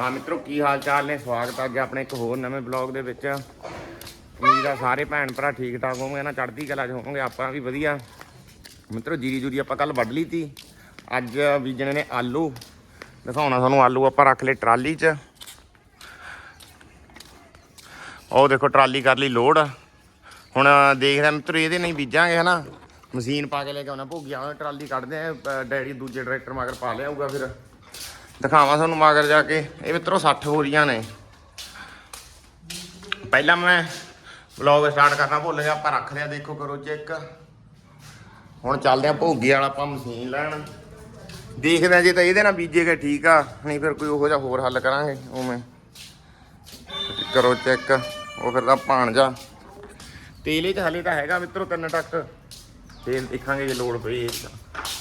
ਹਾਂ ਮਿੱਤਰੋ ਕੀ ਹਾਲ ਚਾਲ ਨੇ? ਸਵਾਗਤ ਹੈ ਅੱਜ ਆਪਣੇ ਇੱਕ ਹੋਰ ਨਵੇਂ ਬਲੌਗ ਦੇ ਵਿੱਚ। ਉਮੀਦ ਆ ਸਾਰੇ ਭੈਣ ਭਰਾ ਠੀਕ ਠਾਕ ਹੋਵੋਗੇ ਨਾ ਚੜ੍ਹਦੀ ਕਲਾ 'ਚ ਹੋਵੋਗੇ ਆਪਾਂ ਵੀ ਵਧੀਆ। ਮਿੱਤਰੋ ਜੀਰੀ ਜੂਰੀ ਆਪਾਂ ਕੱਲ ਵੱਢ ਲਈ ਤੀ। ਅੱਜ ਬੀਜਣੇ ਨੇ ਆਲੂ। ਦਿਖਾਉਣਾ ਤੁਹਾਨੂੰ ਆਲੂ ਆਪਾਂ ਰੱਖ ਲਏ ਟਰਾਲੀ 'ਚ। ਉਹ ਦੇਖੋ ਟਰਾਲੀ ਕਰ ਲਈ ਲੋਡ। ਹੁਣ ਦੇਖਦੇ ਹਾਂ ਮਿੱਤਰੋ ਇਹਦੇ ਨਹੀਂ ਬੀਜਾਂਗੇ ਹਨਾ? ਮਸ਼ੀਨ ਪਾ ਕੇ ਲੈ ਕੇ ਆਉਣਾ ਭੋਗੀਆਂ ਵਾਲਾ ਟਰਾਲੀ ਕੱਢਦੇ ਆ ਅ, ਡੈਡੀ ਦੂਜੇ ਟਰੈਕਟਰ ਮਗਰ ਪਾ ਲਿਆਊਗਾ ਫਿਰ। ਦਿਖਾਵਾਂ ਤੁਹਾਨੂੰ ਮਾਗਰ ਜਾ ਕੇ। ਇਹ ਮਿੱਤਰੋ 60 ਬੋਰੀਆਂ ਨੇ। ਪਹਿਲਾਂ ਮੈਂ ਵਲੌਗ ਸਟਾਰਟ ਕਰਨਾ ਭੁੱਲ ਗਿਆ, ਆਪਾਂ ਰੱਖ ਲਿਆ, ਦੇਖੋ ਕਰੋ ਚੈੱਕ। ਹੁਣ ਚੱਲਦੇ ਆ ਭੋਗੀ ਵਾਲਾ ਆਪਾਂ ਮਸ਼ੀਨ ਲੈਣ। ਦੇਖਦੇ ਆ ਜੇ ਤਾਂ ਇਹਦੇ ਨਾਲ ਬੀਜੇਗਾ ਠੀਕ ਆ, ਨਹੀਂ ਫਿਰ ਕੋਈ ਉਹੋ ਜਿਹਾ ਹੋਰ ਹੱਲ ਕਰਾਂਗੇ, ਉਵੇਂ। ਕਰੋ ਚੈੱਕ, ਉਹ ਫਿਰ ਤਾਂ ਭਾਣਜਾ। ਤੇਲ ਇਹ ਚ ਹਲੇ ਤਾਂ ਹੈਗਾ ਮਿੱਤਰੋ ਤਿੰਨ ਟੱਕ। ਤੇਲ ਦੇਖਾਂਗੇ ਜੇ ਲੋੜ ਪਈ ਇਹ 'ਚ।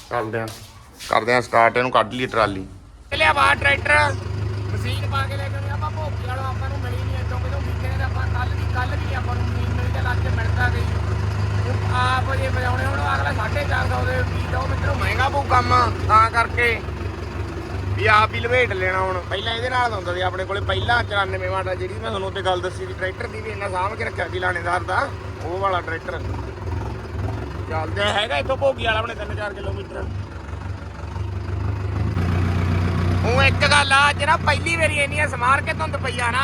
ਚੱਲਦੇ ਆ ਕਰਦੇ ਆ ਸਟਾਰਟ ਇਹਨੂੰ ਕੱਢ ਲਈ ਟਰਾਲੀ। ਲਿਆ ਬਾਹਰ ਟਰੈਕਟਰ, ਮਸ਼ੀਨ ਪਾ ਕੇ ਲੈ ਕੇ ਆਪਾਂ ਭੋਗੀ ਵਾਲਾ ਆਪਾਂ ਨੂੰ ਮਿਲੀ ਨਹੀਂ ਇੱਥੋਂ ਕਿਦੋਂ ਬੀਜਣੇ ਦਾ ਆਪਾਂ ਕੱਲ ਦੀ ਕੱਲ ਵੀ ਆਪਾਂ ਨੂੰ ਮਸ਼ੀਨ ਮਿਲੀ ਤੇ ਲੱਗ ਕੇ ਮਿਲਦਾ ਗਈ ਹੁਣ ਆਪ ਜੇ ਵਜਾਉਣੇ ਹੁਣ ਅਗਲਾ 450 ਦੇ ਬੀਜ ਉਹ ਮਿੱਤਰੋ, ਮਹਿੰਗਾ ਪਊ ਕੰਮ, ਤਾਂ ਕਰਕੇ ਵੀ ਆਪ ਹੀ ਲਵੇਟ ਲੈਣਾ ਹੁਣ। ਪਹਿਲਾਂ ਇਹਦੇ ਨਾਲ ਹੁੰਦਾ ਸੀ, ਆਪਣੇ ਕੋਲੇ ਪਹਿਲਾਂ 94 ਵਾਟ ਜਿਹੜੀ ਮੈਂ ਤੁਹਾਨੂੰ ਉੱਤੇ ਗੱਲ ਦੱਸੀ ਸੀ, ਟਰੈਕਟਰ ਦੀ ਵੀ ਇੰਨਾ ਸਾਂਭ ਕੇ ਰੱਖਿਆ ਸੀ ਲਾਣੇਦਾਰ ਦਾ, ਉਹ ਵਾਲਾ ਟਰੈਕਟਰ। ਚੱਲਦੇ ਹੈਗਾ ਇੱਥੋਂ ਭੋਗੀ ਵਾਲਾ ਆਪਣੇ 3-4 ਕਿਲੋਮੀਟਰ। ਉਹ ਇੱਕ ਗੱਲ ਆ, ਜਿਹੜਾ ਪਹਿਲੀ ਵਾਰੀ ਇੰਨੀਆਂ ਸਮਾਰ ਕੇ ਧੁੰਦ ਪਈਆ ਨਾ,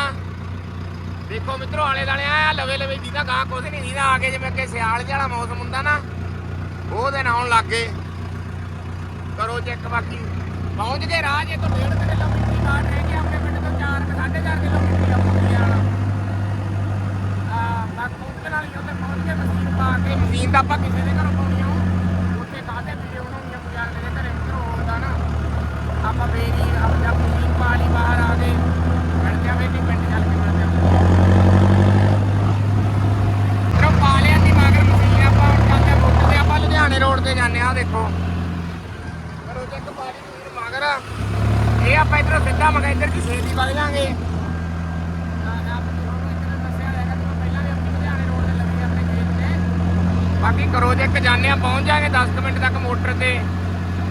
ਦੇਖੋ ਮਿੱਤਰੋ, ਆਲੇ ਦਾਲੇ ਆ, ਲਵੇ ਲਵੇ ਦੀਦਾ ਗਾਂ ਕੁਛ ਨਹੀਂ ਦੀਦਾ, ਆ ਕੇ ਜਿਵੇਂ ਕਿ ਸਿਆਲ ਜਿਹੜਾ ਮੌਸਮ ਹੁੰਦਾ ਨਾ ਉਹਦੇ ਨਾਲ ਆਉਣ ਲੱਗ ਗਏ। ਕਰੋ ਚੈੱਕ ਬਾਕੀ। ਪਹੁੰਚ ਗਏ ਰਾਹ, ਜੇ ਤੋਂ 1.5 ਕਿਲੋਮੀਟਰ ਦੀ ਬਾਟ ਰਹਿ ਗਿਆ, ਆਪਣੇ ਪਿੰਡ ਤੋਂ 4 4.5 ਕਿਲੋਮੀਟਰ ਆ, ਪਹੁੰਚ ਆ ਬਸ, ਪਹੁੰਚਣ ਵਾਲੀ ਉੱਥੇ ਪਹੁੰਚ ਕੇ ਮਸ਼ੀਨ ਪਾ ਕੇ, ਮਸ਼ੀਨ ਤਾਂ ਆਪਾਂ ਕਿਸੇ ਦੇ ਘਰੋਂ ਪਾਉਣੀ ਆ ਉੱਥੇ ਕਾਹਦੇ ਵੀਡੀਓ ਬਣਾਉਣੀ ਆ ਪੁਜਾਰ ਦੇ ਘਰੇ ਮਿੱਤਰੋ ਹੁੰਦਾ ਨਾ ਆਪਾਂ ਬੇਰੀ ਆਪਣਾ ਮਸ਼ੀਨ ਬਾਹਰ ਆ ਗਏ ਮਿਲਦੇ ਆ ਬੇਟੀ ਪਿੰਡ ਚੱਲ ਕੇ ਮਿਲਦੇ ਆ ਚਲੋ ਪਾ ਲਿਆ ਮਗਰ ਮਸ਼ੀਨ ਆਪਾਂ, ਚੱਲਦੇ ਆ ਤੇ। ਆਪਾਂ ਲੁਧਿਆਣੇ ਰੋਡ ਤੇ ਜਾਂਦੇ ਆ ਦੇਖੋ। ਕਰੋ ਚੈੱਕ ਪਾਣੀ ਮਸ਼ੀਨ ਮਗਰ। ਇਹ ਆਪਾਂ ਇਧਰੋਂ ਸਿੱਧਾ ਮਗਾ ਦੀ ਛੇਤੀ ਵਗ ਜਾਾਂਗੇ ਬਾਕੀ ਕਰੋ ਚੈੱਕ ਜਾਂਦੇ ਆ ਪਹੁੰਚ ਜਾਾਂਗੇ 10 ਮਿੰਟ ਤੱਕ ਮੋਟਰ ਤੇ।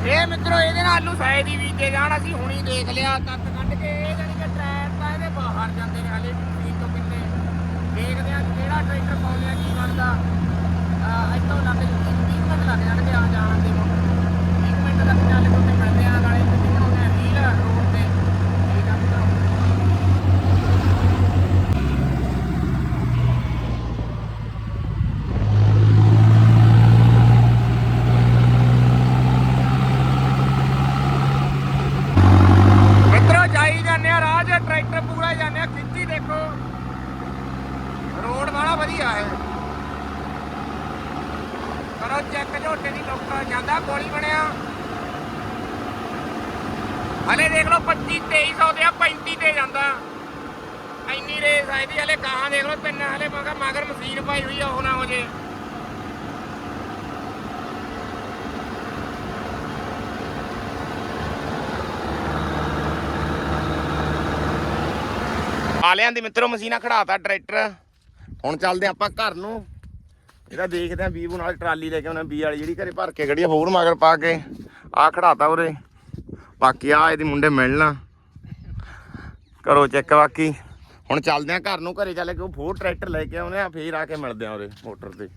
ਇਹ ਮਿੱਤਰੋ, ਇਹਦੇ ਨਾਲ ਆਲੂ ਸਾਏ ਦੀ ਬੀਜੇ ਜਾਣ, ਅਸੀਂ ਹੁਣੀ ਦੇਖ ਲਿਆ ਤੱਕ ਕੱਢ ਕੇ ਇਹ ਜਾਨੀ ਕਿ ਟਰੈਕ ਤਾਂ ਇਹਦੇ ਬਾਹਰ ਜਾਂਦੇ ਨੇ ਹਲੇ ਵੀ ਮਸ਼ੀਨ ਤੋਂ ਕਿੰਨੇ ਦੇਖਦੇ ਆ ਕਿਹੜਾ ਟਰੈਕਟਰ ਪਾਉਂਦੇ ਆ ਕੀ ਇੱਥੋਂ ਲੱਗ 20 ਮਿੰਟ ਲੱਗ ਜਾਣਗੇ ਆ ਜਾਣ ਦੇ 20 ਮਿੰਟ ਤੱਕ ਚੱਲ ਕੇ ਉੱਥੇ ਮਿਲਦੇ ਆ ਨਾਲੇ ਤੁਸੀਂ ਬਣਾਉਂਦੇ ਆ ਰੀਲ ਰੋਡ ਤੇ ਠੀਕ ਆ ਮਿੱਤਰੋ ਮਿੱਤਰੋ ਜਾਈ ਜਾਂਦੇ ਆ ਰਾਹ 'ਚ ਟਰੈਕਟਰ ਪੂਰਾ ਜਾਂਦੇ ਆ ਖਿੱਚੀ ਦੇਖੋ ਰੋਡ ਵਾਲਾ ਵਧੀਆ ਹੈ ਕਰੋ ਚੈੱਕ ਝੋਟੇ ਦੀ ਲੋਕਾਂ ਜਾਂਦਾ ਗੋਲੀ ਬਣਿਆ। ਹਲੇ ਦੇਖ ਲਓ 25 2300 ਦੇ ਆ 35 ਤੇ ਜਾਂਦਾ। ਇੰਨੀ ਰੇਸ ਆ ਇਹਦੀ ਹਲੇ ਗਾਹਾਂ ਦੇਖ ਲਓ ਤਿੰਨ ਹਲੇ ਮਗਾ ਮਗਰ ਮਸ਼ੀਨ ਪਾਈ ਹੋਈ ਆ ਉਹ ਨਾ ਹੋ ਜੇ। ਆਲਿਆਂ ਦੀ ਮਿੱਤਰੋ ਮਸ਼ੀਨਾਂ ਖੜਾਤਾ ਟਰੈਕਟਰ। ਹੁਣ ਚੱਲਦੇ ਆਪਾਂ ਘਰ ਨੂੰ। ਇਹਦਾ ਦੇਖਦੇ ਆਂ ਵੀਵੂ ਨਾਲ ਟਰਾਲੀ ਲੈ ਕੇ ਆਉਣਾ, ਬੀ ਵਾਲੀ ਜਿਹੜੀ ਘਰੇ ਭਰ ਕੇ ਖੜੀ ਆ, ਹੋਰ ਮਗਰ ਪਾ ਕੇ ਆ ਖੜਾਤਾ ਉਰੇ। ਬਾਕੀ ਆ ਇਹਦੇ ਮੁੰਡੇ ਮਿਲਣਾ। ਕਰੋ ਚੈੱਕ ਬਾਕੀ। ਹੁਣ ਚੱਲਦੇ ਆਂ ਘਰ ਨੂੰ, ਘਰੇ ਚੱਲ ਕੇ ਉਹ ਫੋਰ ਟਰੈਕਟਰ ਲੈ ਕੇ ਆਉਨੇ ਆ, ਫੇਰ ਆ ਕੇ ਮਿਲਦੇ ਆ ਉਰੇ ਮੋਟਰ ਤੇ।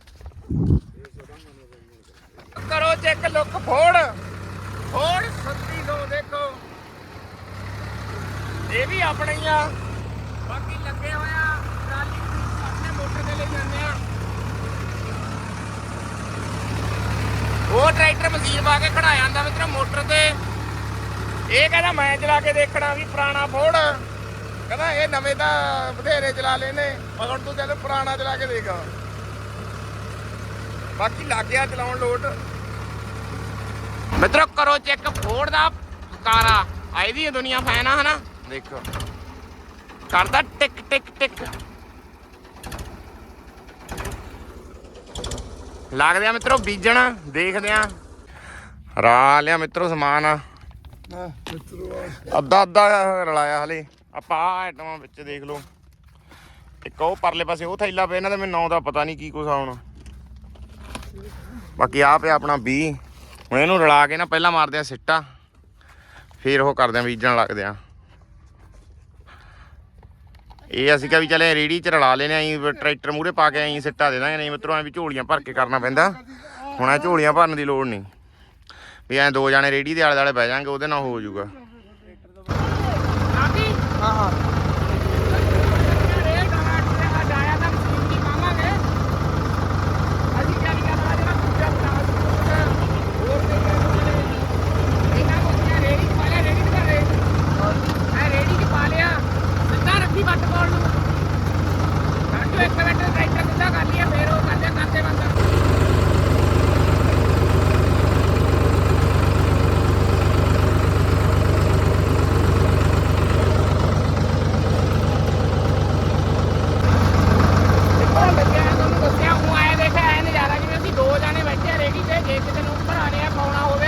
ਕਰੋ ਚੈੱਕ ਲੁੱਕ ਫੋੜ। ਫੋੜ 3600 ਦੇਖੋ। ਇਹ ਵੀ ਆਪਣੇ ਆ ਬਾਕੀ ਲੱਗੇ ਹੋਇਆ ਟਰਾਲੀ ਆਪਣੇ ਮੋਟਰ ਤੇ ਲੈ ਜਾਂਦੇ ਆ ਉਹ ਟਰੈਕਟਰ ਮਸ਼ੀਨ ਪਾ ਕੇ ਖੜਾ ਜਾਂਦਾ ਮਿੱਤਰ, ਮੋਟਰ ਤੇ। ਇਹ ਕਹਿੰਦਾ ਮੈਂ ਚਲਾ ਕੇ ਦੇਖਣਾ ਵੀ ਪੁਰਾਣਾ ਫੋੜ ਕਹਿੰਦਾ ਇਹ ਨਵੇਂ ਤਾਂ ਬਥੇਰੇ ਚਲਾ ਲੈਨੇ ਮਗਰ ਤੂੰ ਚੱਲ ਪੁਰਾਣਾ ਚਲਾ ਕੇ ਦੇਖ ਬਾਕੀ ਲੱਗ ਗਿਆ ਚਲਾਉਣ ਲੋਟ ਮਿੱਤਰੋ, ਕਰੋ ਚੈੱਕ ਫੋੜ ਦਾ ਕਾਰਾ। ਆਈ ਦੀ ਦੁਨੀਆ ਫੈਨ ਆ, ਹਨਾ? ਦੇਖੋ। ਕਰਦਾ ਟਿਕ ਟਿਕ ਟਿਕ। ਲੱਗਦੇ ਆ ਮਿੱਤਰੋ, ਬੀਜਣ, ਦੇਖਦੇ ਆ। ਰਾ ਲਿਆ ਮਿੱਤਰੋ ਸਮਾਨ। ਅੱਧਾ ਅੱਧਾ ਰਲਾਇਆ ਹਲੇ। ਆਪਾਂ ਆ ਆਈਟਮਾਂ ਵਿੱਚ ਦੇਖ ਲਓ। ਇੱਕ ਉਹ ਪਰਲੇ ਪਾਸੇ, ਉਹ ਥੈਲਾ ਪਿਆ, ਇਹਨਾਂ ਦਾ ਮੈਨੂੰ ਨਾਂ ਦਾ ਪਤਾ ਨਹੀਂ ਕੀ ਕੁਛ ਆਉਣਾ ਬਾਕੀ ਆ ਪਿਆ ਆਪਣਾ 20 ਹੁਣ ਇਹਨੂੰ ਰਲਾ ਕੇ ਨਾ ਪਹਿਲਾਂ ਮਾਰਦੇ ਆ ਸਿੱਟਾ। ਫਿਰ ਉਹ ਕਰਦੇ ਆ ਬੀਜਣ ਲੱਗਦੇ ਆ। ਇਹ ਅਸੀਂ ਕਿਹਾ ਵੀ ਚੱਲੇ ਰੇੜੀ ਚ ਰਲਾ ਲੈਨੇ ਆਂ ਟਰੈਕਟਰ ਮੂਰੇ ਪਾ ਕੇ ਐਂ ਸਿੱਟਾ ਦੇ ਦਾਂਗੇ, ਨਹੀਂ ਮਿੱਤਰੋ, ਐ ਵੀ ਝੋਲੀਆਂ ਭਰ ਕੇ ਕਰਨਾ ਪੈਂਦਾ। ਹੁਣ ਐ ਝੋਲੀਆਂ ਭਰਨ ਦੀ ਲੋੜ ਨਹੀਂ। ਵੀ ਐ ਦੋ ਜਾਣੇ ਰੇੜੀ ਦੇ ਆਲੇ ਦੁਆਲੇ ਬਹਿ ਜਾਾਂਗੇ ਉਹਦੇ ਨਾਲ ਹੋ ਜਾਊਗਾ। ਹਾਂ ਹਾਂ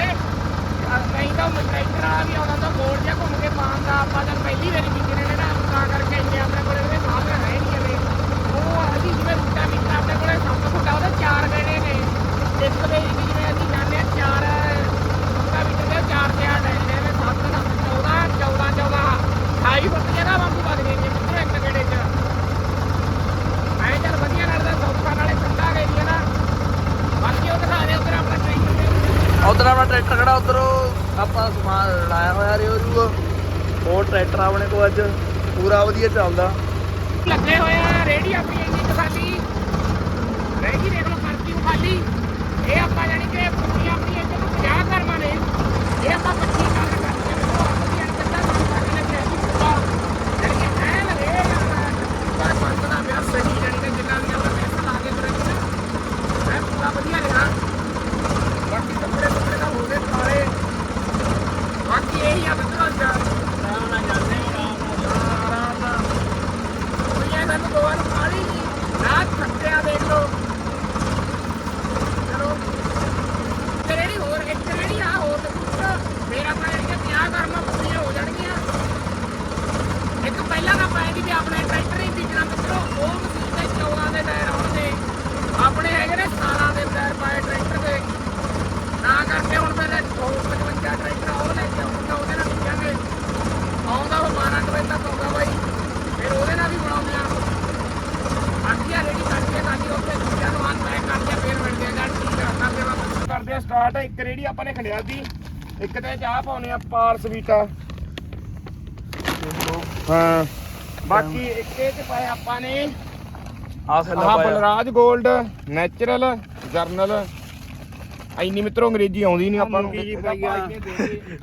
ਨਹੀਂ ਤਾਂ ਟਰੈਕਟਰ ਵਾਲਾ ਵੀ ਆਉਂਦਾ ਤਾਂ ਮੋੜ ਜਿਹਾ ਘੁੰਮ ਕੇ ਪਾਉਂਦਾ ਆਪਾਂ ਜਦ ਪਹਿਲੀ ਵਾਰੀ ਬੀਜਣੇ ਨੇ ਨਾ ਤਾਂ ਕਰਕੇ ਇੰਨੇ ਆਪਣੇ ਕੋਲੇ ਉਹਦੇ ਸਾਧਨ ਹੈ ਨਹੀਂ ਹਲੇ ਉਹ ਅਸੀਂ ਜਿਵੇਂ ਰੂਟਾ ਮੀਟਰ ਆਪਣੇ ਕੋਲੇ ਸੱਤ ਫੁੱਟਾ ਉਹਦੇ ਚਾਰ ਗੜੇ ਨੇ ਇੱਕ ਦੇ ਵਿੱਚ ਜਿਵੇਂ ਅਸੀਂ ਜਾਂਦੇ ਹਾਂ ਚਾਰ ਰੂਟਾ ਮੀਟਰ ਦੇ ਚਾਰ ਤੇ ਆ ਡੈਲੇ ਨੇ ਸੱਤ ਸੱਤ 14 14 14 28 ਫੁੱਟ ਜਗ੍ਹਾ ਵਾਂਗੂ ਵੱਧ ਗਈ ਜੀ ਮਿੱਤਰੋ ਇੱਕ ਗੜੇ 'ਚ ਐ ਚੱਲ ਵਧੀਆ ਲੱਗਦਾ ਸੌਖਾ ਨਾਲੇ ਠੰਡਾ ਗਈ ਹੈ ਨਾ ਬਾਕੀ ਉਹ ਦਿਖਾ ਦੇ ਉਧਰ ਆਪਣਾ ਟਰੈਕਟਰ ਦੇ ਉਧਰ ਆਪਣਾ ਟਰੈਕਟਰ ਖੜਾ ਉਧਰ ਆਪਾਂ ਸਮਾਨ ਲਾਇਆ ਹੋਇਆ ਰਿਓ ਰੂ ਉਹ ਟਰੈਕਟਰ ਆਪਣੇ ਕੋਲ ਅੱਜ ਪੂਰਾ ਵਧੀਆ ਚੱਲਦਾ। ਲੱਗੇ ਹੋਏ ਆ ਰੇੜੀ ਆਪਣੀ ਇੰਨੀ ਕੁ ਖਾਲੀ ਰੇੜੀ ਦੇਖ ਲਓ ਖਰਚੀ ਨੂੰ ਖਾਲੀ ਇਹ ਆਪਾਂ ਜਾਨੀ ਕਿ ਪੂਰੀ ਆਪਣੀ ਇੱਥੇ ਨੂੰ 50 ਕਰਮਾਂ ਨੇ ਇਹ ਆਪਾਂ 25 ਕਰ ਕਰਦੇ ਹਾਂ ਉਹ ਆਪਣੀ ਅੰਦਰ ਦਾ ਕੰਮ ਲੱਗਿਆ ਸੀ ਪੂਰਾ ਜਾਨੀ ਕਿ ਐਨ ਰੇ ਪਰ ਪੰਜ ਦਾ ਵਿਆਹ ਸਹੀ ਜਾਨੀ ਕਿ ਜਿੰਨਾ ਵੀ ਆਪਾਂ ਪੈਸਾ ਲਾ ਕੇ ਤੁਰੇ ਸੀ ਐ ਪੂਰਾ ਵਧੀਆ ਰਿਹਾ ਬਾਕੀ ਕੱਪੜੇ ਕੱਪੜੇ ਦਾ ਹੋ ਗਏ ਸਾਰੇ ਬਾਕੀ ਇਹ ਹੀ ਆ ਮਿੱਤਰੋ ਅੱਜ ਆਰਾਮ ਨਾਲ ਜਾਂਦੇ ਹਾਂ ਆਰਾਮ ਨਾਲ ਕੁੜੀਆਂ ਸਾਨੂੰ ਦੋਵਾਂ ਨੂੰ ਖਾਲੀ ਨਹੀਂ ਨਾ ਥੱਕਿਆ ਦੇਖ ਲਓ ਚਲੋ ਤੇ ਜਿਹੜੀ ਹੋਰ ਇੱਕ ਜਿਹੜੀ ਆ ਹੋਰ ਫੇਰ ਆਪਾਂ ਜਿਹੜੀਆਂ 50 ਕਰਮਾਂ ਪੂਰੀਆਂ ਹੋ ਜਾਣਗੀਆਂ ਇੱਕ ਪਹਿਲਾਂ ਨਾ ਪਾਏਗੀ ਵੀ ਆਪਣੇ ਟਰੈਕਟਰ ਹੀ ਬੀਜਣਾ ਮਿੱਤਰੋ ਉਹ ਮਸ਼ੀਨ ਦੇ 14 ਦੇ ਟਾਇਰ ਆਉਣਗੇ ਆਪਣੇ ਹੈਗੇ ਨੇ 17 ਦੇ ਟਾਇਰ ਪਾਏ ਟਰੈਕਟਰ ਦੇ ਨਾ ਕਰਕੇ ਹੁਣ ਪਹਿਲੇ 255 ਟਰੈਕਟਰ ਉਹ ਲੈ ਕੇ ਆਉਂਦਾ ਉਹਦੇ ਨਾਲ ਬੀਜਾਂਗੇ ਆਉਂਦਾ ਉਹ 12 ਕੁ ਵਜੇ ਤੱਕ ਆਉਂਦਾ ਬਾਈ ਫਿਰ ਉਹਦੇ ਨਾਲ ਵੀ ਬਣਾਉਂਦੇ ਆ ਬਾਕੀ ਆ ਰੇੜੀ ਕਰਕੇ ਸਾਡੀ ਉੱਥੇ ਦੂਜਿਆਂ ਨੂੰ ਹੱਥ ਪੈਕ ਕਰਦੇ ਆ, ਫਿਰ ਮਿਲਦੇ ਆ ਗੱਲ ਠੀਕ ਆ ਕਰਦੇ ਆ ਕਰਦੇ ਆ ਰੇੜੀ ਆਪਾਂ ਨੇ ਖੜਿਆ ਸੀ ਇੱਕ ਤੇ ਚਾਹ ਪਾਉਨੇ ਆ ਪਾਲ ਸਵੀਟਾ। ਹਾਂ। ਬਾਕੀ ਇੱਕ ਇਹ ਚ ਪਾਏ ਆਪਾਂ ਨੇ ਆਹ ਥੱਲੇ ਆਹ ਪਾਇਆ। ਬਲਰਾਜ 골ਡ ਨੈਚੁਰਲ ਜਰਨਲ। ਐਨੀ ਮਿੱਤਰੋ ਅੰਗਰੇਜ਼ੀ ਆਉਂਦੀ ਨਹੀਂ ਆਪਾਂ ਨੂੰ। ਜੀ ਪਾਈ ਆ।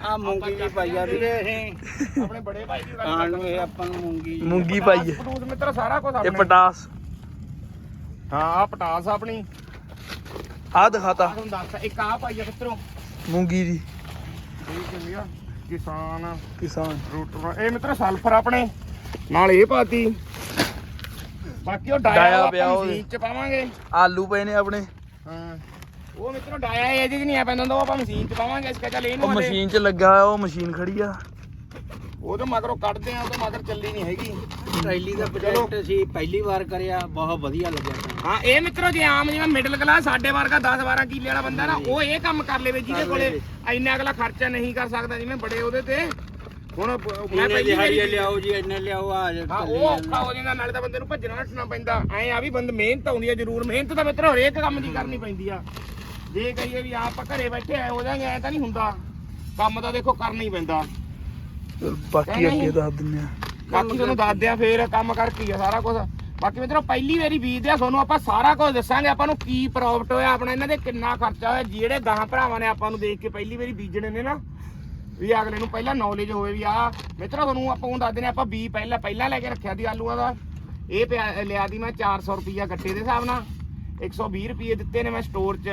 ਆ ਮੂੰਗੀ ਜੀ ਪਾਈ ਆ ਵੀਰੇ। ਅਸੀਂ ਆਪਣੇ ਬੜੇ ਭਾਈ ਦੀ ਗੱਲ ਖਾਣ ਨੂੰ ਇਹ ਆਪਾਂ ਨੂੰ ਮੂੰਗੀ ਮੂੰਗੀ ਪਾਈ ਹੈ ਪਟੂਸ ਮਿੱਤਰ ਸਾਰਾ ਕੁਝ ਇਹ ਆਪਣੇ। ਪਟਾਸ। ਹਾਂ ਆ ਪਟਾਸ ਆਪਣੀ। ਆਹ ਦਿਖਾਤਾ ਤੁਹਾਨੂੰ ਦੱਸ ਇੱਕ ਆ ਪਾਈ ਆ ਮਿੱਤਰੋ ਮੂੰਗੀ ਦੀ। ਕਿਸਾਨ ਕਿਸਾਨ। ਰੂਟਰ ਇਹ ਮਿੱਤਰ ਸਲਫਰ ਆਪਣੇ ਨਾਲ ਇਹ ਪਾਤੀ। ਬਾਕੀ ਉਹ ਡਾਇਆ ਡਾਇਆ ਪਿਆ ਚ ਪਾਵਾਂਗੇ। ਆਲੂ ਪਏ ਨੇ ਆਪਣੇ। ਹਾਂ। ਉਹ ਮਿੱਤਰੋ ਡਾਇਆ ਇਹਦੇ ਚ ਨਹੀਂ ਆ ਪੈਂਦਾ ਹੁੰਦਾ ਉਹ ਆਪਾਂ ਮਸ਼ੀਨ ਚ ਪਾਵਾਂਗੇ ਇਸ ਚੱਲ ਉਹ ਇਹਨੂੰ ਹਲੇ- ਮਸ਼ੀਨ 'ਚ ਲੱਗਾ ਹੋਇਆ ਉਹ ਮਸ਼ੀਨ ਖੜੀ ਆ। ਉਹ ਤਾਂ ਮਗਰੋਂ ਕੱਢਦੇ ਆ ਉਹ ਤਾਂ ਮਗਰ ਚੱਲੀ ਨਹੀਂ ਹੈਗੀ। ਟਰੈਲੀ ਦਾ ਪ੍ਰੋਜੈਕਟ ਅਸੀਂ ਪਹਿਲੀ ਵਾਰ ਕਰਿਆ ਬਹੁਤ ਵਧੀਆ ਲੱਗਿਆ। ਹਾਂ ਇਹ ਮਿੱਤਰੋ ਜੇ ਆਮ ਜਿਵੇਂ ਮਿਡਲ ਕਲਾਸ ਸਾਡੇ ਵਰਗਾ 10 12 ਕਿੱਲੇ ਵਾਲਾ ਬੰਦਾ ਨਾ ਉਹ ਇਹ ਕੰਮ ਕਰ ਲਵੇ ਜਿਹਦੇ ਕੋਲੇ। ਇੰਨਾ ਅਗਲਾ ਖਰਚਾ ਨਹੀਂ ਕਰ ਸਕਦਾ ਜਿਵੇਂ ਬੜੇ ਉਹਦੇ ਤੇ। ਹੁਣ ਮੈਂ ਪਹਿਲੀ ਵਾਰੀ ਲਿਆਓ ਜੀ ਇੰਨੇ ਲਿਆਓ ਆ ਹਾਂ ਉਹ ਔਖਾ ਹੋ ਜਾਂਦਾ ਨਾਲੇ ਤਾਂ ਬੰਦੇ ਨੂੰ ਭੱਜਣਾ ਨੱਠਣਾ ਪੈਂਦਾ। ਐ ਆ ਵੀ ਬੰਦ ਮਿਹਨਤ ਆਉਂਦੀ ਆ ਜ਼ਰੂਰ ਮਿਹਨਤ ਤਾਂ ਮਿੱਤਰੋ ਹਰੇਕ ਕੰਮ ਦੀ ਕਰਨੀ ਪੈਂਦੀ ਆ। ਜੇ ਕਹੀਏ ਵੀ ਆਪਾਂ ਘਰੇ ਬੈਠੇ ਐ ਹੋ ਜਾਾਂਗੇ ਐ ਤਾਂ ਨਹੀਂ ਹੁੰਦਾ। ਕੰਮ ਤਾਂ ਦੇਖੋ ਕਰਨਾ ਹੀ ਪੈਂਦਾ। ਚਲ ਬਾਕੀ। ਅੱਗੇ ਦੱਸ ਦਿੰਨੇ ਆ। ਬਾਕੀ ਤੁਹਾਨੂੰ ਦੱਸ ਦਿਆਂ ਫੇਰ ਕੰਮ ਕਰ ਕੀ ਆ ਸਾਰਾ ਕੁਝ ਬਾਕੀ ਮਿੱਤਰੋ ਪਹਿਲੀ ਵਾਰੀ ਬੀਜਦੇ ਆ ਤੁਹਾਨੂੰ ਆਪਾਂ ਸਾਰਾ ਕੁਝ ਦੱਸਾਂਗੇ ਆਪਾਂ ਨੂੰ ਕੀ ਪ੍ਰੋਫਿਟ ਹੋਇਆ ਆਪਣਾ ਇਹਨਾਂ ਦੇ ਕਿੰਨਾ ਖਰਚਾ ਹੋਇਆ ਜਿਹੜੇ ਗਾਹਾਂ ਭਰਾਵਾਂ ਨੇ ਆਪਾਂ ਨੂੰ ਦੇਖ ਕੇ ਪਹਿਲੀ ਵਾਰੀ ਬੀਜਣੇ ਨੇ ਨਾ ਵੀ ਅਗਲੇ ਨੂੰ ਪਹਿਲਾਂ ਨੌਲੇਜ ਹੋਵੇ ਵੀ ਆ ਮਿੱਤਰੋ ਤੁਹਾਨੂੰ ਆਪਾਂ ਨੂੰ ਦੱਸ ਦਿੰਦੇ ਆਪਾਂ ਬੀ ਪਹਿਲਾਂ ਪਹਿਲਾਂ ਲੈ ਕੇ ਰੱਖਿਆ ਦੀ ਆਲੂਆਂ ਦਾ। ਇਹ ਪਿਆ- ਲਿਆ ਦੀ ਮੈਂ 400 ਰੁਪਈਆ ਗੱਟੇ ਦੇ ਹਿਸਾਬ ਨਾਲ। 120 ਰੁਪਏ ਦਿੱਤੇ ਨੇ ਮੈਂ ਸਟੋਰ 'ਚ।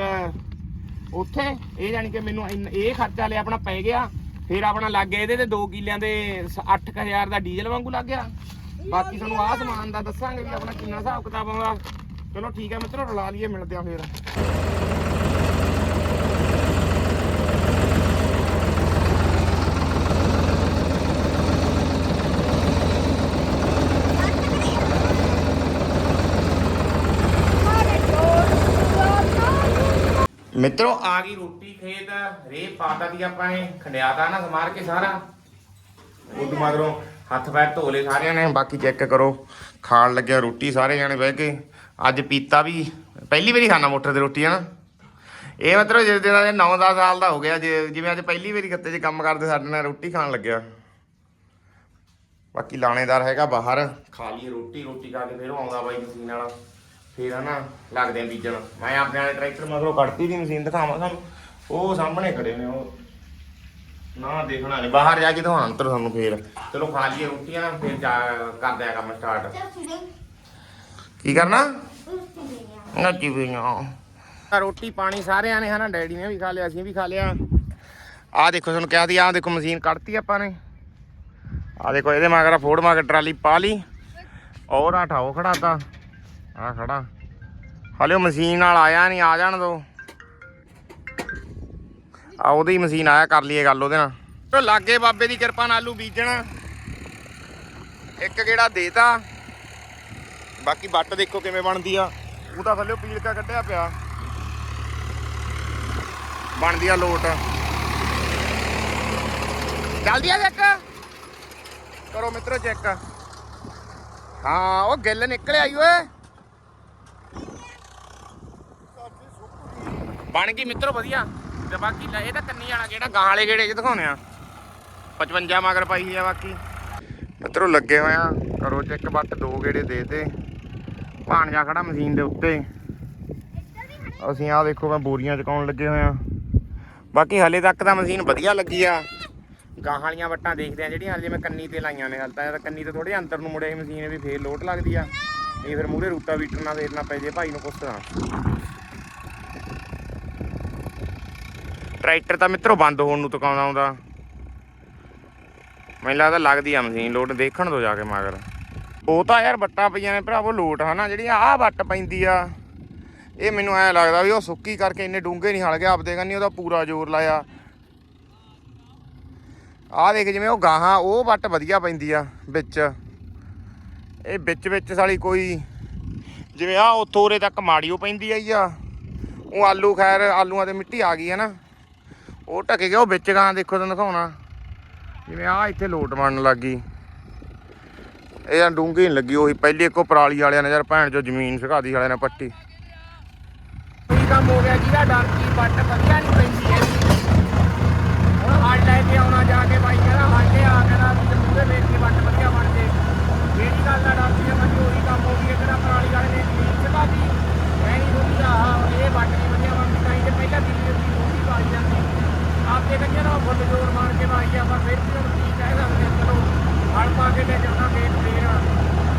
ਉੱਥੇ ਇਹ ਜਾਨੀ ਕਿ ਮੈਨੂੰ ਇਹ ਖਰਚਾ ਲਿਆ ਆਪਣਾ ਪੈ ਗਿਆ। ਫਿਰ ਆਪਣਾ ਲੱਗ ਗਿਆ ਇਹਦੇ ਤੇ 2 ਕਿੱਲਿਆਂ ਦੇ 8000 ਦਾ ਡੀਜ਼ਲ ਵਾਂਗੂ ਲੱਗ ਗਿਆ। ਬਾਕੀ ਤੁਹਾਨੂੰ ਆਹ ਸਮਾਨ ਦਾ ਦੱਸਾਂਗੇ ਵੀ ਆਪਣਾ ਕਿੰਨਾ ਹਿਸਾਬ ਕਿਤਾਬ ਆਉਂਦਾ। ਚਲੋ ਠੀਕ ਹੈ ਮਿੱਤਰੋ, ਰਲਾ ਲਈਏ, ਮਿਲਦੇ ਆ ਫਿਰ। ਮਿੱਤਰੋ, ਆ ਗਈ ਰੋਟੀ। ਖੇਤ ਰੇ ਪਾਤਾ ਦੀ ਆਪਾਂ ਨੇ, ਖੰਡਿਆਤਾ ਨਾ ਸਮਾਰ ਕੇ ਸਾਰਾ। ਉਦੋਂ ਮਗਰੋਂ ਹੱਥ ਪੈਰ ਧੋ ਲਏ ਸਾਰਿਆਂ ਨੇ, ਬਾਕੀ ਚੈੱਕ ਕਰੋ। ਖਾਣ ਲੱਗਿਆ ਰੋਟੀ, ਸਾਰੇ ਜਾਣੇ ਬਹਿ ਕੇ। ਅੱਜ ਪੀਤਾ ਵੀ, ਪਹਿਲੀ ਵਾਰੀ ਖਾਣਾ ਮੋਟਰ ਤੇ ਰੋਟੀ ਹੈ ਨਾ ਇਹ ਮਤਲਬ ਜਿਸ ਦਿਨ ਇਹ 9-10 ਸਾਲ ਦਾ ਹੋ ਗਿਆ, ਜੇ- ਜਿਵੇਂ ਅੱਜ ਪਹਿਲੀ ਵਾਰੀ ਖੱਤੇ 'ਚ ਕੰਮ ਕਰਦੇ ਸਾਡੇ ਨਾਲ ਰੋਟੀ ਖਾਣ ਲੱਗਿਆ। ਬਾਕੀ ਲਾਣੇਦਾਰ ਹੈਗਾ ਬਾਹਰ, ਖਾ ਲਈ ਰੋਟੀ ਰੋਟੀ ਖਾ ਕੇ ਫਿਰ ਆਉਂਦਾ ਬਾਈ ਮਸ਼ੀਨ ਵਾਲਾ। ਫਿਰ ਹਨਾ, ਲੱਗਦੇ ਆ ਬੀਜਣ। ਮੈਂ ਆਪਣੇ ਵਾਲੇ ਟਰੈਕਟਰ ਮਗਰੋਂ ਕੱਢਤੀ ਦੀ ਮਸ਼ੀਨ, ਦਿਖਾਵਾਂ ਤੁਹਾਨੂੰ। ਉਹ ਸਾਹਮਣੇ ਖੜੇ ਨੇ ਉਹ ਨਾ ਦੇਖਣਾ ਨਹੀਂ ਬਾਹਰ ਜਾ ਕੇ ਦਿਖਾਉਣਾ ਅੰਤਰ ਤੁਹਾਨੂੰ ਫੇਰ। ਚਲੋ ਖਾ ਲਈਏ ਰੋਟੀਆਂ ਫਿਰ ਜਾ ਕਰਦੇ ਆ ਕੰਮ ਸਟਾਰਟ ਕੀ ਕਰਨਾ? ਨੱਚੀ ਪਈਆਂ ਰੋਟੀ ਪਾਣੀ ਸਾਰਿਆਂ ਨੇ ਹਨਾ ਡੈਡੀ ਨੇ ਵੀ ਖਾ ਲਿਆ ਅਸੀਂ ਵੀ ਖਾ ਲਿਆ। ਆ ਦੇਖੋ ਤੁਹਾਨੂੰ ਕਿਹਾ ਸੀ ਆ ਦੇਖੋ ਮਸ਼ੀਨ ਕੱਢਤੀ ਆਪਾਂ ਨੇ। ਆ ਦੇਖੋ ਇਹਦੇ ਮਗਰ ਫੋੜ ਮਗਰ ਟਰਾਲੀ ਪਾ ਲਈ। ਔਰ ਆ ਠਾਓ ਖੜਾ ਤਾ ਆ ਖੜਾ। ਹਲੇ ਉਹ ਮਸ਼ੀਨ ਨਾਲ ਆਇਆ ਨਹੀਂ ਆ ਜਾਣ ਦੋ। ਆ ਉਹਦੀ ਮਸ਼ੀਨ ਆਇਆ, ਕਰ ਲਈਏ ਗੱਲ ਉਹਦੇ ਨਾਲ। ਲਾਗੇ ਬਾਬੇ ਦੀ ਕਿਰਪਾ ਨਾਲ ਆਲੂ ਬੀਜਣਾ। ਇੱਕ ਗੇੜਾ ਦੇਤਾ। ਬਾਕੀ ਵੱਟ ਦੇਖੋ ਕਿਵੇਂ ਬਣਦੀ ਆ। ਉਹ ਤਾਂ ਥੱਲੇ ਪੀਲਕਾ ਕੱਢਿਆ ਪਿਆ। ਬਣਦੀ ਆ ਲੋਟ। ਜਲਦੀ ਆ ਦੇਖ ਕਰੋ ਮਿੱਤਰੋ ਚੈੱਕ। ਹਾਂ, ਉਹ ਗਿੱਲ ਨਿਕਲ ਆਈ ਓਏ। ਬਣ ਗਈ ਮਿੱਤਰੋ ਵਧੀਆ। ਤੇ ਬਾਕੀ ਲੈ- ਇਹ ਤਾਂ ਕੰਨੀ ਵਾਲਾ ਜਿਹੜਾ ਗਾਂ ਵਾਲੇ ਗੇੜੇ ਚ ਦਿਖਾਉਣੇ ਆ। 55 ਮਗਰ ਪਾਈ ਆ ਬਾਕੀ। ਮਿੱਤਰੋ, ਲੱਗੇ ਹੋਏ ਆ, ਕਰੋ ਚੈੱਕ ਬੱਟ ਦੋ ਗੇੜੇ ਦੇ ਤੇ। ਭਾਣਜਾ ਖੜਾ ਮਸ਼ੀਨ ਦੇ ਉੱਤੇ। ਅਸੀਂ ਆ ਦੇਖੋ ਮੈਂ ਬੋਰੀਆਂ ਚਕਾਉਣ ਲੱਗੇ ਹੋਏ ਆ। ਬਾਕੀ ਹਲੇ ਤੱਕ ਤਾਂ ਮਸ਼ੀਨ ਵਧੀਆ ਲੱਗੀ ਆ। ਗਾਹਾਂ ਵਾਲੀਆਂ ਵੱਟਾਂ ਦੇਖਦੇ ਆ ਜਿਹੜੀਆਂ ਹਲੇ ਮੈਂ ਕੰਨੀ ਤੇ ਲਾਈਆਂ ਨੇ, ਹਲ ਤਾਂ ਇਹ ਤਾਂ ਕੰਨੀ ਤੇ ਥੋੜੇ ਅੰਦਰ ਨੂੰ ਮੁੜੇ ਮਸ਼ੀਨ ਵੀ ਫੇਰ ਲੋਟ ਲੱਗਦੀ ਆ। ਇਹ ਫਿਰ ਮੂਰੇ ਰੂਟਾ ਵੀਟਰ ਨਾਲ ਫੇਰਨਾ ਪੈ ਜੇ, ਭਾਈ ਨੂੰ ਪੁੱਛਦਾ। ਟਰੈਕਟਰ ਤਾਂ ਮਿੱਤਰੋ ਬੰਦ ਹੋਣ ਨੂੰ ਤਕਾਉਂਦਾ ਆਉਂਦਾ। ਮੈਨੂੰ ਲੱਗਦਾ ਲੱਗਦੀ ਆ ਮਸ਼ੀਨ ਲੋਟ ਦੇਖਣ ਤੋਂ ਜਾ ਕੇ ਮਗਰ। ਉਹ ਤਾਂ ਯਾਰ ਵੱਟਾਂ ਪਈਆਂ ਨੇ ਭਰਾਵੋ, ਲੋਟ ਹਨਾ ਜਿਹੜੀ ਆਹ ਵੱਟ ਪੈਂਦੀ ਆ। ਇਹ ਮੈਨੂੰ ਐ ਲੱਗਦਾ ਵੀ ਉਹ ਸੁੱਕੀ ਕਰਕੇ ਇੰਨੇ ਡੂੰਘੇ ਨਹੀਂ ਹਲ ਗਿਆ ਆਪਦੇ ਕੰਨੀ ਉਹਦਾ ਪੂਰਾ ਜ਼ੋਰ ਲਾਇਆ। ਆਹ ਦੇਖ ਜਿਵੇਂ ਉਹ ਗਾਹਾਂ, ਉਹ ਵੱਟ ਵਧੀਆ ਪੈਂਦੀ ਆ ਵਿੱਚ। ਇਹ ਵਿੱਚ ਵਿੱਚ ਸਾਲੀ ਕੋਈ, ਜਿਵੇਂ ਆ ਉੱਥੋਂ ਉਰੇ ਤੱਕ ਮਾੜੀਓ ਪੈਂਦੀ ਆਈ ਆ। ਉਹ ਆਲੂ ਖੈਰ, ਆਲੂਆਂ ਤੇ ਮਿੱਟੀ ਆ ਗਈ ਹੈ ਨਾ। ਉਹ ਢਕੇ ਗਿਆ, ਉਹ ਵਿੱਚ ਗਾਂ ਦੇਖੋ ਤੁਹਾਨੂੰ ਦਿਖਾਉਣਾ। ਜਿਵੇਂ ਆ ਇੱਥੇ ਲੋਟ ਬਣਨ ਲੱਗ ਗਈ। ਇਹ ਜਾਂ ਡੂੰਘੀ ਨਹੀਂ ਲੱਗੀ, ਉਹੀ ਪਹਿਲੀ ਇੱਕੋ ਪਰਾਲੀ ਵਾਲਿਆਂ ਨੇ ਯਾਰ ਭੈਣ ਚੋ ਜ਼ਮੀਨ ਸੁਕਾਦੀ ਵਾਲਿਆਂ ਨੇ ਪੱਟੀ। ਕੀ ਕੰਮ ਹੋ ਗਿਆ ਜਿਹਦਾ ਡਰ ਕੀ ਵੱਟ ਵਧੀਆ ਨਹੀਂ ਪੈਂਦੀ ਹੈਗੀ। ਹੁਣ ਹੱਡ ਲੈ ਕੇ ਆਉਣਾ ਜਾ ਕੇ ਬਾਈ ਕਹਿੰਦਾ ਹੱਡੇ ਆ ਕਹਿੰਦਾ ਵੀ ਵੇਚ ਕੇ ਵੱਟ ਵਧੀਆ ਬਣ ਜੇ। ਜਿਹੜੀ ਗੱਲ ਦਾ ਡਰ ਸੀ, ਮੈਂ ਉਹੀ ਕੰਮ ਹੋ ਗਈ ਜਿਹੜਾ ਪਰਾਲੀ ਵਾਲੇ ਨੇ ਜ਼ਮੀਨ ਚਕਾਤੀ ਮੈਂ ਨਹੀਂ ਸੋਚੀ ਆਹ ਇਹ ਵੱਟ ਨਹੀਂ ਵਧੀਆ ਬਣਦੀ, ਤਾਂ ਇਹ ਪਹਿਲਾਂ ਦਿੱਲੀ ਦੀ ਰੋਟੀ ਪਾਈ ਜਾਂਦੀ ਆਪਦੇ ਕੰਨਾਂ ਨਾਲ ਫੁੱਲ ਜੋਰ ਮਾਰ ਕੇ ਵਾਈ ਆਪਾਂ ਫਿਰ ਵੀ ਹੁਣ ਕੀ ਹਾਂ, ਚਲੋ ਹਲ ਪਾ ਕੇ ਲੈ ਜਾਣਾ ਖੇਤ ਫੇਰ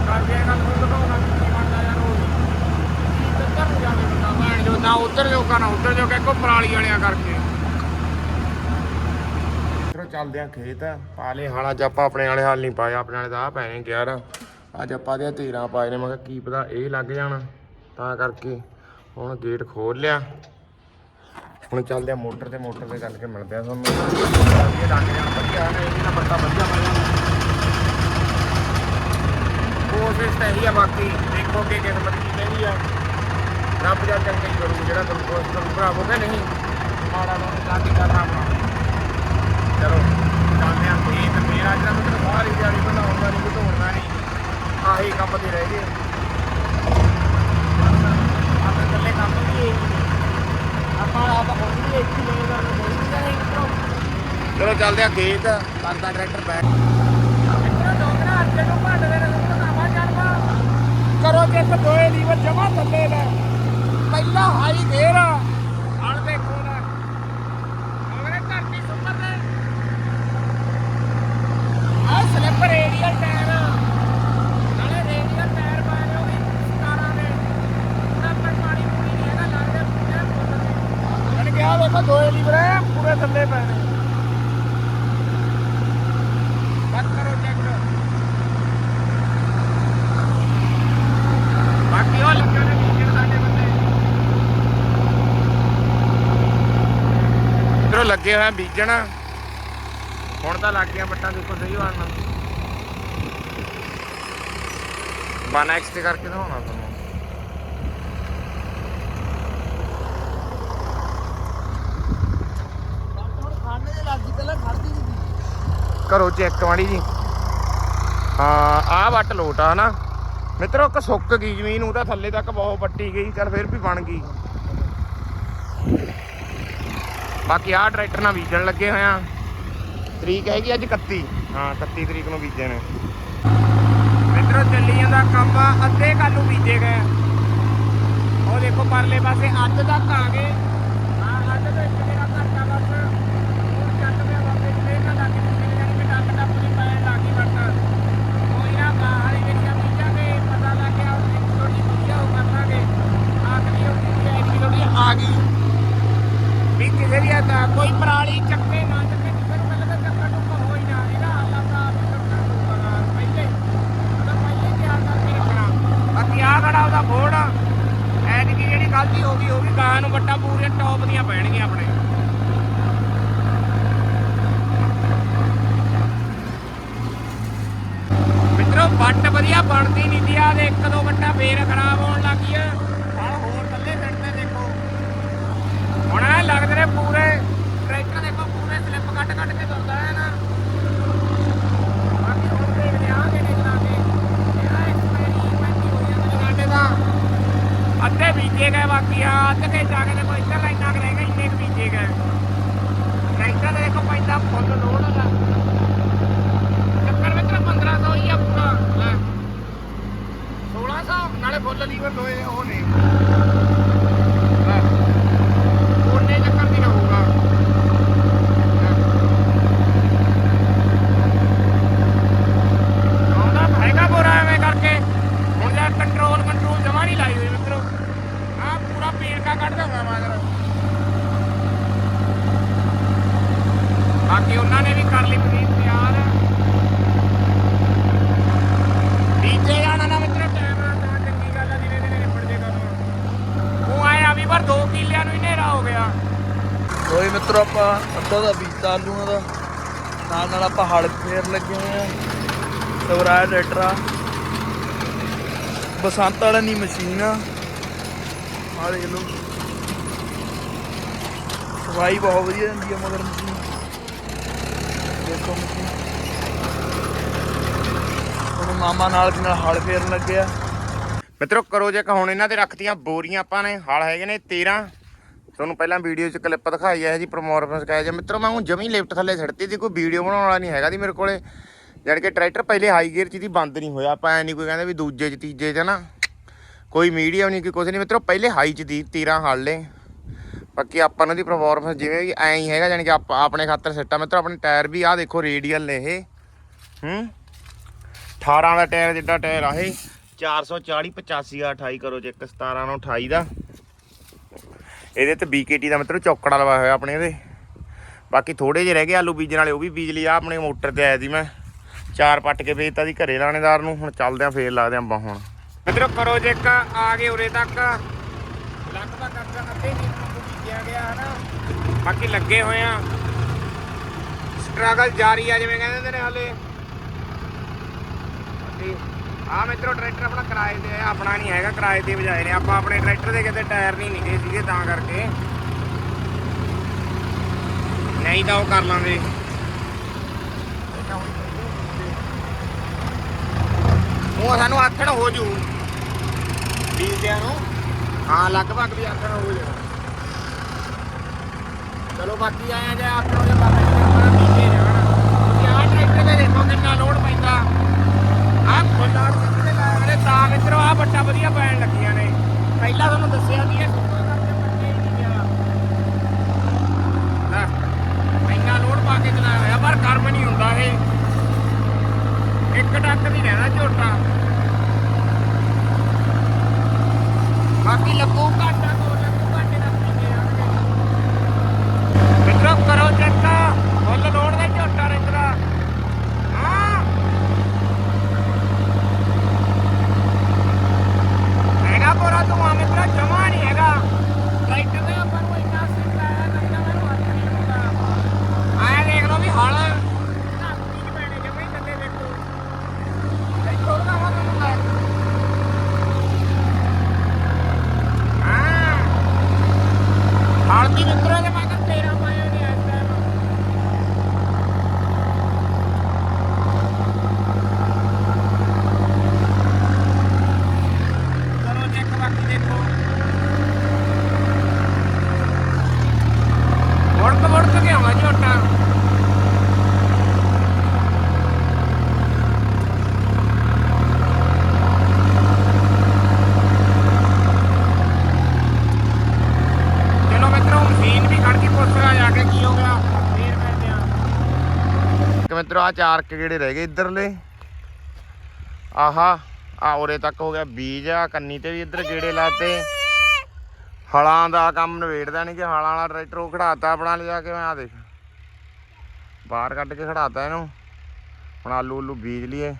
ਕਰਦੇ ਆ ਨੂੰ ਵੀ ਕੀ ਬਣਦਾ ਯਾਰ ਉਹ। ਕੀ ਨੂੰ ਜਾਵੇ ਬੰਦਾ ਭੈਣ ਜੋ ਨਾ ਉੱਧਰ ਜੋਗਾ ਨਾ ਉੱਧਰ ਜੋਗਾ ਇੱਕੋ ਪਰਾਲੀ ਵਾਲਿਆਂ ਕਰਕੇ। ਚਲੋ ਚੱਲਦੇ ਆ ਖੇਤ। ਪਾ ਲੇ ਹਾਲ ਅੱਜ ਆਪਾਂ ਆਪਣੇ ਵਾਲੇ ਹਾਲ ਨਹੀਂ ਪਾਇਆ ਆਪਣੇ ਵਾਲੇ ਤਾਂ ਆ ਪੈਣੇ 11 ਅੱਜ ਆਪਾਂ ਦੇ 13 ਪਾਏ ਨੇ ਮੈਂ ਕਿਹਾ ਕੀ ਪਤਾ ਇਹ ਲੱਗ ਜਾਣ ਤਾਂ ਕਰਕੇ ਹੁਣ ਗੇਟ ਖੋਲ ਲਿਆ। ਹੁਣ ਚੱਲਦੇ ਆ ਮੋਟਰ ਤੇ ਮੋਟਰ ਤੇ ਚੱਲ ਮਿਲਦੇ ਆ ਤੁਹਾਨੂੰ। ਇਹ ਲੱਗ ਜਾਣ ਵਧੀਆ ਨੇ ਇਹਦੀ ਨਾ ਬੱਤਾ ਵਧੀਆ ਬਣ ਕੋਸ਼ਿਸ਼ ਤਾਂ ਇਹੀ ਆ ਬਾਕੀ, ਦੇਖੋ ਕਿ ਕਿਸਮਤ ਕੀ ਕਹਿੰਦੀ ਆ। ਰੱਬ ਜਾਂ ਚੰਗਾ ਹੀ ਕਰੂ ਜਿਹੜਾ ਤੁਹਾਨੂੰ ਕੋਸ਼ਿਸ਼ ਕਰੂ ਭਰਾਵੋ ਕਿ ਨਹੀਂ। ਮਾੜਾ ਨੂੰ ਤਾਂ ਕਰਨਾ ਆਪਣਾ ਚਲੋ ਚੱਲਦੇ ਆਂ ਖੇਤ ਮੇਰਾ ਜਿਹੜਾ ਮਤਲਬ ਸਾਰੀ ਦਿਹਾੜੀ ਬਣਾਉਂਦਾ ਨਹੀਂ ਘਟਾਉਣਾ ਨਹੀਂ। ਆਹੀ ਕੰਮ ਤੇ ਰਹਿ ਗਏ। ਆਪਾਂ ਇਕੱਲੇ ਕੰਮ ਵੀ ਇਹੀ। ਆਪਾਂ ਆਪਾਂ ਹੁਣ ਵੀ ਇੱਕ ਹੀ ਲੈਣਾ ਨਹੀਂ ਕਰਾਂਗੇ ਚਲੋ ਚੱਲਦੇ ਆ ਖੇਤ, ਕਰਦਾ ਟਰੈਕਟਰ ਬੈਕ ਕਰੋ ਚੈੱਕ, ਦੋਏ ਲੀਵਰ ਜਮਾ ਥੱਲੇ ਲੈ। ਪਹਿਲਾ ਹਾਈ ਦੇਰ ਆ ਦੇਖੋ ਨਾ ਅਗਰੇ ਧਰਤੀ ਸੁਪਰ ਨੇ ਆ ਸਲਿੱਪਰ ਏਰੀਅਲ ਟਾਇਰ ਨਾਲੇ ਰੇਡੀਅਲ ਟਾਇਰ ਪਾਏ ਨੇ ਉਹ ਵੀ 17 ਦੇ ਉਹਨਾਂ ਪਰ ਪਾਣੀ ਪੂਰੀ ਨਹੀਂ ਹੈਗਾ ਲੱਗਦਾ ਪੂਰੇ ਫੁੱਲ ਨੇ ਯਾਨੀ ਕਿ ਆ ਦੇਖੋ ਦੋਏ ਲੀਵਰ ਐ ਪੂਰੇ ਥੱਲੇ ਪਏ ਨੇ ਬੱਕ ਕਰੋ ਚੈੱਕ ਬਾਕੀ ਉਹ ਲੱਗੇ ਨੇ ਨੀਚੇ ਸਾਡੇ ਬੰਦੇ ਇਧਰੋਂ ਲੱਗੇ ਹੋਏ ਬੀਜਣਾ। ਹੁਣ ਤਾਂ ਲੱਗ ਗਿਆ ਬੱਟਾਂ ਦੇਖੋ ਸਹੀ ਵਾਰ ਨਾਲ। ਬਨ ਐਕਸ ਤੇ ਕਰਕੇ ਦਿਖਾਉਣਾ ਤੁਹਾਨੂੰ। ਹੁਣ ਖਾਣੇ ਦੇ ਕਰੋ ਚੈੱਕ ਮਾੜੀ ਜੀ। ਹਾਂ ਆਹ ਵੱਟ ਲੋਟ ਆ ਹਨਾ। ਮਿੱਤਰੋ, ਇੱਕ ਸੁੱਕ ਗਈ ਜ਼ਮੀਨ ਉਹ ਤਾਂ ਥੱਲੇ ਤੱਕ ਬਹੁਤ ਪੱਟੀ ਗਈ, ਚੱਲ ਫਿਰ ਵੀ ਬਣ ਗਈ। ਬਾਕੀ ਆਹ ਟਰੈਕਟਰ ਨਾਲ ਬੀਜਣ ਲੱਗੇ ਹੋਇਆ ਤਰੀਕ ਹੈਗੀ ਅੱਜ 31 ਹਾਂ 31 ਤਰੀਕ ਨੂੰ ਬੀਜੇ ਨੇ। ਮਿੱਤਰੋ ਚੱਲੀ ਜਾਂਦਾ ਕੰਮ ਅੱਧੇ ਕੱਲ ਨੂੰ ਬੀਜੇ ਗਏ। ਉਹ ਦੇਖੋ ਪਰਲੇ ਪਾਸੇ ਅੱਧ ਤੱਕ ਆ ਗਏ ਹਾਂ ਅੱਧ ਤੋਂ ਇੱਕ ਮੇਰਾ ਘੱਟਾ ਬਸ ਹੁਣ ਚੱਟ ਪਿਆ ਬਾਬੇ ਜੀ ਇਹਨਾਂ ਲੱਗ ਜਿੱਥੇ ਜਾਨੀ ਕਿ ਟੱਪ ਟੱਪ ਦੀ ਪੈਣ ਲੱਗੀ ਬੱਟ ਕੋਈ ਨਾ ਬਾਹਰ ਜਿਹੜੀਆਂ ਬੀਜਾਂਗੇ ਪਤਾ ਲੱਗ ਗਿਆ ਉਹ ਇੱਕ ਥੋੜੀ ਵਧੀਆ ਹੋ ਕਰਾਂਗੇ ਆਖਰੀ ਉਹ ਜਿਹੜੀ ਐਡੀ ਥੋੜੀ ਆ ਗਈ ਵੀ ਕਿਸੇ ਦੀ ਤਾਂ ਕੋਈ ਪਰਾਲੀ ਚੱਕੇ ਨਾ ਚੱਕੇ ਕਿਸੇ ਨੂੰ ਪਹਿਲਾਂ ਤਾਂ ਚੱਕਰ ਟੁੱਕ ਹੋ ਹੀ ਨਾ ਇਹਦਾ ਹਾਲਾ ਤਾਂ ਆਪ ਹੀ ਕਰਨਾ ਪਊਗਾ ਪਹਿਲੇ ਉਹਦਾ ਪਹਿਲੇ ਤਿਆਰ ਕਰਕੇ ਰੱਖਣਾ ਬਾਕੀ ਆ ਖੜਾ ਉਹਦਾ ਬੋਰਡ ਐਤਕੀ ਜਿਹੜੀ ਗਲਤੀ ਹੋ ਗਈ ਹੋ ਗਈ ਗਾਂ ਨੂੰ ਵੱਟਾ ਪੂਰੀਆਂ ਟੌਪ ਦੀਆਂ ਪੈਣਗੀਆਂ ਆਪਣੇ ਮਿੱਤਰੋ ਵੱਟ ਬਣਦੀ ਨਹੀਂ ਦੀ ਆ ਦੇ ਇੱਕ ਦੋ ਘੰਟਾ ਫੇਰ ਖਰਾਬ ਹੋਣ ਲੱਗੀ ਆ ਆਹ ਹੋਰ ਥੱਲੇ ਫਿਰਦੇ ਦੇਖੋ ਹੁਣ ਇਹ ਲੱਗਦੇ ਨੇ ਪੂਰੇ ਟਰੈਕਟਰ ਦੇਖੋ ਪੂਰੇ ਸਲਿੱਪ ਕੱਟ ਕੱਟ ਕੇ ਤੁਰਦਾ ਹੈ ਨਾ ਬਾਕੀ ਹੁਣ ਦੇਖਦੇ ਆ ਕਿਹਨੇ ਚਲਾ ਕੇ ਇਹਦਾ ਐਕਸਪੈਰੀਮੈਂਟ ਹੀ ਹੋ ਜਾਂਦਾ ਸਾਡੇ ਦਾ ਅੱਧੇ ਬੀਜੇ ਗਏ ਬਾਕੀ ਆ ਅੱਧ ਕੇ ਜਾ ਕੇ ਦੇਖੋ ਇੱਧਰ ਲਾਈਨਾਂ ਕਿ ਰਹਿ ਗਏ ਇੰਨੇ ਕੁ ਬੀਜੇ ਗਏ ਟਰੈਕਟਰ ਦੇ ਦੇਖੋ ਪੈਂਦਾ ਫੁੱਲ ਲੋਡ ਦਾ ਚੱਕਰ ਵਿੱਚ 1500 ਹੀ ਆ ਪੂਰਾ ਲੈ 1600 ਨਾਲੇ ਫੁੱਲ ਲੀਵਰ ਲੋਏ ਉਹ ਨੇ ਲੈ ਉਹਨੇ ਚੱਕਰ ਦੀ ਰਹੂਗਾ ਆਉਂਦਾ ਹੈਗਾ ਬੋਰਾ ਐਵੇਂ ਕਰਕੇ ਹੁਣ ਜੇ ਕੰਟਰੋਲ ਕੰਟਰੋਲ ਜਮਾ ਨਹੀਂ ਲਾਈ ਹੋਈ ਮਿੱਤਰੋ ਆ ਪੂਰਾ ਪੇੜਕਾ ਕੱਢ ਦਊਗਾ ਮਾਗਰ ਬਾਕੀ ਉਹਨਾਂ ਨੇ ਵੀ ਕਰ ਲਈ ਪਨੀਰ ਤਿਆਰ ਡੀਜੇ ਜਾਣਾ ਨਾ ਮਿੱਤਰੋ ਟਾਈਮ ਨਾਲ ਤਾਂ ਚੰਗੀ ਗੱਲ ਆ ਦਿਨੇ ਦਿਨੇ ਨਿਪਟ ਜੇ ਕੰਮ ਉਹ ਆਇਆ ਵੀ ਪਰ 2 ਕਿੱਲਿਆਂ ਨੂੰ ਹੀ ਹਨੇਰਾ ਹੋ ਗਿਆ ਕੋਈ ਆਪਾਂ ਅੱਧਾ ਦਾ ਬੀਜਤਾ ਆਲੂਆਂ ਦਾ। ਨਾਲ ਨਾਲ ਆਪਾਂ ਹਲ ਫੇਰ ਲੱਗੇ ਹੋਏ ਆ। ਸਵਰਾਜ ਟਰੈਕਟਰ ਬਸੰਤ ਵਾਲਿਆਂ ਦੀ ਮਸ਼ੀਨ ਆ। ਆ ਦੇਖ ਲਓ। ਸਫ਼ਾਈ ਬਹੁਤ ਵਧੀਆ ਹੁੰਦੀ ਆ ਮਗਰ ਮਸ਼ੀਨ। ਦੇਖੋ ਮਸ਼ੀਨ। ਹੁਣ ਮਾਮਾ ਨਾਲ ਦੀ ਨਾਲ ਹਲ ਫੇਰਨ ਲੱਗਿਆ ਮਿੱਤਰੋ ਕਰੋ ਜੇ ਹੁਣ ਇਹਨਾਂ ਤੇ ਰੱਖਤੀਆਂ ਬੋਰੀਆਂ ਆਪਾਂ ਨੇ। ਹਲ ਹੈਗੇ ਨੇ 13 ਤੁਹਾਨੂੰ ਪਹਿਲਾਂ ਵੀਡੀਓ 'ਚ ਕਲਿੱਪ ਦਿਖਾਈ ਹੈ ਜੀ ਪਰਫਾਰਮੈਂਸ ਕਹੇ ਜੇ ਮਿੱਤਰੋ, ਮੈਂ ਹੁਣ ਜਮੀ ਲਿਫਟ ਥੱਲੇ ਛੱਡਤੀ ਸੀ, ਕੋਈ ਵੀਡੀਓ ਬਣਾਉਣ ਵਾਲਾ ਨਹੀਂ ਹੈਗਾ ਦੀ ਮੇਰੇ ਕੋਲੇ। ਜਾਣੀ ਕਿ ਟਰੈਕਟਰ ਪਹਿਲੇ ਹਾਈ ਗੇਅਰ 'ਚ ਦੀ ਬੰਦ ਨਹੀਂ ਹੋਇਆ। ਆਪਾਂ ਐ ਨਹੀਂ ਕੋਈ ਕਹਿੰਦਾ ਵੀ ਦੂਜੇ 'ਚ, ਤੀਜੇ 'ਚ ਨਾ? ਕੋਈ ਮੀਡੀਅਮ ਨਹੀਂ ਕਿ ਕੁਝ ਨਹੀਂ ਮਿੱਤਰੋ, ਪਹਿਲੇ ਹਾਈ 'ਚ ਦੀ 13 ਹਾਲੇ। ਬਾਕੀ ਆਪਾਂ ਨੂੰ ਦੀ ਪਰਫਾਰਮੈਂਸ ਜਿਵੇਂ ਵੀ ਐਂ ਹੀ ਹੈਗਾ ਜਾਣੀ ਕਿ ਆਪਾਂ ਆਪਣੇ ਖਾਤਰ ਸੈੱਟਾ ਮਿੱਤਰੋ, ਆਪਣੇ ਟਾਇਰ ਵੀ, ਆਹ ਦੇਖੋ ਰੇਡੀਅਲ ਨੇ ਇਹ। ਹੂੰ? 18 ਦਾ ਟਾਇਰ ਜਿੱਡਾ ਟਾਇਰ ਆ ਇਹ। 440 85 ਆ 28 ਕਰੋ ਜੇ 17 ਨੂੰ 28 ਦਾ। ਇਹਦੇ ਤੇ BKT ਦਾ ਮਤਲਬ ਚੌਕੜਾ ਲਵਾਇਆ ਹੋਇਆ ਆਪਣੇ ਇਹਦੇ। ਬਾਕੀ ਥੋੜੇ ਜਿਹੇ ਰਹਿ ਗਏ ਆਲੂ ਬੀਜਣ ਵਾਲੇ, ਉਹ ਵੀ ਬੀਜ ਲਈ ਆ ਆਪਣੇ ਮੋਟਰ ਤੇ ਆਇਆ ਸੀ ਮੈਂ। ਚਾਰ ਪੱਟ ਕੇ ਵੇਚਤਾ ਦੀ ਘਰੇ ਲਾਣੇਦਾਰ ਨੂੰ, ਹੁਣ ਚੱਲਦੇ ਆਂ ਫੇਰ ਲਾਦੇ ਆਂ ਬਾ ਹੁਣ। ਮਿੱਤਰੋ ਕਰੋ ਜੇ ਆ ਗਏ ਉਰੇ ਤੱਕ। ਲਗਭਗ ਅੱਧਾ ਅੱਧੇ ਦੀ ਬੀਜਿਆ ਗਿਆ, ਹਨਾ। ਬਾਕੀ ਲੱਗੇ ਹੋਏ ਆ। ਸਟਰਗਲ ਜਾਰੀ ਆ, ਜਿਵੇਂ ਕਹਿੰਦੇ ਨੇ ਹਾਲੇ। ਆ ਮਿੱਤਰੋ ਟਰੈਕਟਰ ਆਪਣਾ ਕਿਰਾਏ ਤੇ ਆ ਆਪਣਾ ਨਹੀਂ ਹੈਗਾ ਕਿਰਾਏ ਤੇ ਵਜਾਏ ਨੇ। ਆਪਾਂ ਆਪਣੇ ਟਰੈਕਟਰ ਦੇ ਕਿਤੇ ਟਾਇਰ ਨਹੀਂ ਨਿਕਲੇ ਸੀਗੇ ਤਾਂ ਕਰਕੇ। ਨਹੀਂ ਤਾਂ ਉਹ ਕਰ ਲਾਂਗੇ। ਉਹ ਸਾਨੂੰ ਆਖਣ ਹੋ ਜੂ। ਬੀਜਿਆਂ ਨੂੰ? ਹਾਂ ਲਗਭਗ ਵੀ ਆਖਣ ਹੋ ਜੂ। ਚਲੋ ਬਾਕੀ ਆਇਆ ਜੇ ਹੋ ਜੀ ਨੇ ਆਪਣਾ ਬੀਜੇ ਜਾਣ। ਤੁਸੀਂ ਆਹ ਟਰੈਕਟਰ ਤੇ ਦੇਖੋ ਕਿੰਨਾ ਲੋਡ ਪੈਂਦਾ। ਆਹ ਖੋਲਾ ਕਿੱਥੇ ਲਾਇਆ ਨੇ ਤਾਂ ਮਿੱਤਰੋ ਆਹ ਬੱਟਾ ਵਧੀਆ ਪੈਣ ਲੱਗੀਆਂ ਨੇ। ਪਹਿਲਾਂ ਤੁਹਾਨੂੰ ਦੱਸਿਆ ਵੀ ਇਹ ਸੁੱਕਾ ਕਰਕੇ ਬੱਟੇ ਹੀ ਨਹੀਂ ਗਿਆ ਲੈ, ਇੰਨਾ ਲੋਡ ਪਾ ਕੇ ਚਲਾਇਆ ਹੋਇਆ ਪਰ ਕਰਮ ਨਹੀਂ ਹੁੰਦਾ ਇਹ। ਇੱਕ ਟੱਕ ਨਹੀਂ ਰਹਿਣਾ ਝੋਟਾ। ਬਾਕੀ ਲੱਗੂ ਘਾਟਾ। ਮਿੱਤਰੋ ਆ ਚਾਰ ਕਿਹੜੇ ਰਹਿ ਗਏ ਇਧਰਲੇ। ਆਹਾ ਆ ਉਰੇ ਤੱਕ ਹੋ ਗਿਆ ਬੀਜ ਆ ਕੰਨੀ ਤੇ ਵੀ ਇੱਧਰ ਗੇੜੇ ਲਾਤੇ। ਹਲਾਂ ਦਾ ਕੰਮ ਨਵੇੜਦਾ ਨਹੀਂ ਕਿ ਹਲਾਂ ਵਾਲਾ ਟਰੈਕਟਰ ਉਹ ਖੜਾਤਾ ਆਪਣਾ ਲਿਆ ਕੇ, ਮੈਂ ਆ ਦੇਖ। ਬਾਹਰ ਕੱਢ ਕੇ ਖੜਾਤਾ ਇਹਨੂੰ। ਹੁਣ ਆਲੂ ਉਲੂ ਬੀਜ ਲਈਏ।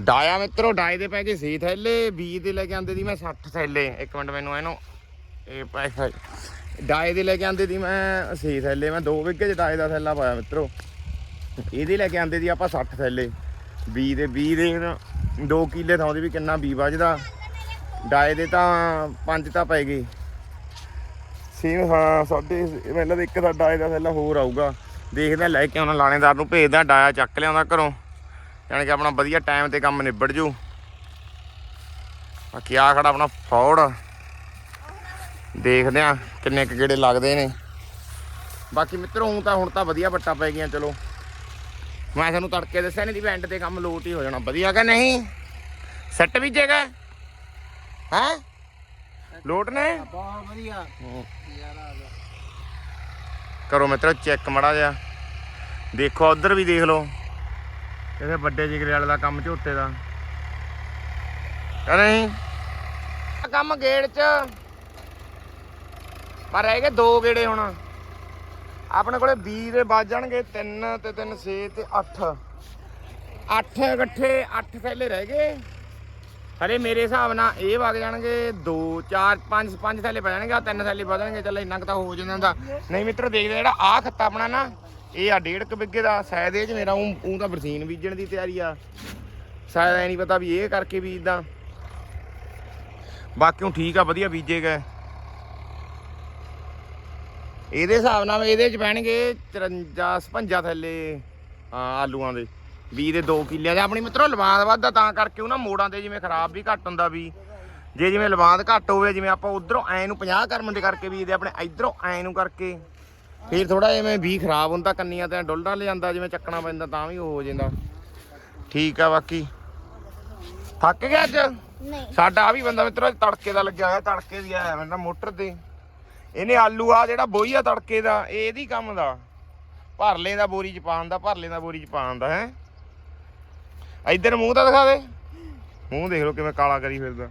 ਡਾਇਆ ਮਿੱਤਰੋ, ਡਾਏ ਦੇ ਪੈ ਗਏ ਸੀ ਥੈਲੇ। ਬੀਜ ਦੇ ਲੈ ਕੇ ਆਂਦੇ ਦੀ ਮੈਂ 60 ਥੈਲੇ। ਇੱਕ ਮਿੰਟ ਮੈਨੂੰ ਇਹਨੂੰ, ਇਹ ਪੈਸਾ ਡਾਏ ਦੇ ਲੈ ਕੇ ਆਂਦੇ ਦੀ ਮੈਂ ਸੀ ਥੈਲੇ, ਮੈਂ 2 ਵਿਗੇ ਚ ਡਾਏ ਦਾ ਥੈਲਾ ਪਾਇਆ ਮਿੱਤਰੋ। ਇਹਦੇ ਲੈ ਕੇ ਆਂਦੇ ਦੀ ਆਪਾਂ 60 ਥੈਲੇ। ਬੀ ਦੇ ਬੀ ਦੇ 2 ਕਿੱਲੇ ਥਾਂ ਦੀ ਵੀ ਕਿੰਨਾ ਬੀ ਵੱਜਦਾ। ਡਾਏ ਦੇ ਤਾਂ ਪੰਜ ਤਾਂ ਪੈ ਗਏ। ਸੇਮ ਹਾਂ ਸਾਡੇ ਮੈਨੂੰ ਇੱਕ ਦਾ ਡਾਏ ਦਾ ਥੈਲਾ ਹੋਰ ਆਊਗਾ। ਦੇਖਦੇ ਲੈ ਕੇ ਆਉਣਾ ਲਾਣੇਦਾਰ ਨੂੰ, ਭੇਜਦਾ ਡਾਇਆ ਚੱਕ ਲਿਆਉਂਦਾ ਘਰੋਂ। ਯਾਨੀ ਕਿ ਆਪਣਾ ਵਧੀਆ ਟਾਈਮ ਤੇ ਕੰਮ ਨਿਬੜ ਜੂ। ਬਾਕੀ ਆ ਖੜਾ ਆਪਣਾ ਫੌੜ। ਦੇਖਦੇ ਆ ਕਿੰਨੇ ਕੁ ਗੇੜੇ ਲੱਗਦੇ ਨੇ। ਬਾਕੀ ਮਿੱਤਰੋ ਹੁਣ ਤਾਂ ਹੁਣ ਤਾਂ ਵਧੀਆ ਬੱਟਾ ਪੈ ਗਈਆਂ, ਚਲੋ। ਮੈਂ ਤੁਹਾਨੂੰ ਤੜਕੇ ਦੱਸਿਆ ਨਹੀਂ ਦੀ ਐਂਡ ਤੇ ਕੰਮ ਲੋਟ ਹੀ ਹੋ ਜਾਣਾ। ਵਧੀਆ ਕਿ ਨਹੀਂ? ਸੈੱਟ ਵੀ ਹੈ। ਲੋਟ ਨੇ? ਬਹੁਤ ਵਧੀਆ ਕਰੋ ਮਿੱਤਰੋ ਚੈੱਕ ਮੜਾ ਜਿਆ ਦੇਖੋ, ਉਧਰ ਵੀ ਦੇਖ ਲਓ। ਕਿਸੇ ਵੱਡੇ ਜਿਗਰੇ ਵਾਲੇ ਦਾ ਕੰਮ ਝੋਟੇ ਦਾ। ਕਹ ਕੰਮ ਗੇੜ ਚ। ਪਰ ਰਹਿ ਗਏ ਦੋ ਗੇੜੇ ਹੁਣ। ਆਪਣੇ ਕੋਲੇ 20 ਦੇ ਵੱਜ ਜਾਣਗੇ 3 ਤੇ 3 6 ਤੇ 8 8 ਇਕੱਠੇ 8 ਥੈਲੇ ਰਹਿ ਗਏ। ਹਰੇ ਮੇਰੇ ਹਿਸਾਬ ਨਾਲ ਇਹ ਵਗ ਜਾਣਗੇ 2 4 5 5 ਥੈਲੇ ਪੈ ਜਾਣਗੇ, ਆ ਤਿੰਨ ਥੈਲੇ ਵਧਣਗੇ ਚੱਲ ਇੰਨਾ ਕੁ ਤਾਂ ਹੋ ਜਾਂਦਾ। ਹੁੰਦਾ ਨਹੀਂ ਮਿੱਤਰ ਦੇਖਦੇ ਜਿਹੜਾ ਆ ਖੱਤਾ ਆਪਣਾ ਨਾ, ਇਹ ਆ ਡੇਢ ਕੁ ਬਿੱਗੇ ਦਾ। ਸ਼ਾਇਦ ਇਹ ਚ ਮੇਰਾ ਉਹ ਤਾਂ ਬਰਸੀਨ ਬੀਜਣ ਦੀ ਤਿਆਰੀ ਆ। ਸ਼ਾਇਦ ਐ ਨਹੀਂ ਪਤਾ ਵੀ ਇਹ ਕਰਕੇ ਬੀਜਦਾ। ਬਾਕੀੋਂ ਠੀਕ ਆ, ਵਧੀਆ ਬੀਜੇ ਗਏ। ਇਹਦੇ ਹਿਸਾਬ ਨਾਲ ਇਹਦੇ ਚ ਪੈਣਗੇ 54 56 ਥੈਲੇ ਹਾਂ ਆਲੂਆਂ ਦੇ। 20 ਦੇ 2 ਕਿੱਲਿਆਂ ਦੇ। ਆਪਣੀ ਮਿੱਤਰੋ ਲਵਾਦ ਵੱਧਦਾ ਤਾਂ ਕਰਕੇ ਉਹਨਾਂ ਮੋੜਾਂ ਤੇ ਜਿਵੇਂ ਖਰਾਬ ਵੀ ਘੱਟ ਹੁੰਦਾ ਵੀ। ਜੇ ਜਿਵੇਂ ਲਵਾਦ ਘੱਟ ਹੋਵੇ ਜਿਵੇਂ ਆਪਾਂ ਉਧਰੋਂ ਐ ਨੂੰ 50 ਕਰਮ ਦੇ ਕਰਕੇ ਬੀਜਦੇ ਆਪਣੇ ਇਧਰੋਂ ਐ ਨੂੰ ਕਰਕੇ। ਫਿਰ ਥੋੜਾ ਜਿਵੇਂ ਵੀ ਖਰਾਬ ਹੁੰਦਾ ਕੰਨੀਆਂ ਤੇ ਡੁੱਲ ਡੱਲ ਜਾਂਦਾ ਜਿਵੇਂ ਚੱਕਣਾ ਪੈਂਦਾ ਤਾਂ ਵੀ ਉਹ ਹੋ ਜਾਂਦਾ। ਠੀਕ ਆ ਬਾਕੀ। ਥੱਕ ਗਿਆ ਅੱਜ? ਨਹੀਂ। ਸਾਡਾ ਆ ਵੀ ਬੰਦਾ ਮਿੱਤਰੋ ਤੜਕੇ ਦਾ ਲੱਗਿਆ ਹੋਇਆ ਤੜਕੇ ਦੀ ਆਇਆ ਮੈਂ ਮੋਟਰ ਤੇ। ਇਹਨੇ ਆਲੂ ਆ ਜਿਹੜਾ ਬੋਈ ਆ ਤੜਕੇ ਦਾ ਇਹ ਇਹਦੀ ਕੰਮ ਦਾ। ਭਰ ਲੈਂਦਾ ਬੋਰੀ ਚ ਪਾਉਣ ਦਾ ਭਰ ਲੈਂਦਾ ਬੋਰੀ ਚ ਪਾਉਣ ਦਾ ਹੈ? ਇੱਧਰ ਮੂੰਹ ਤਾਂ ਦਿਖਾ ਦੇ। ਮੂੰਹ ਦੇਖ ਲਓ ਕਿਵੇਂ ਕਾਲਾ ਕਰੀ ਫਿਰਦਾ।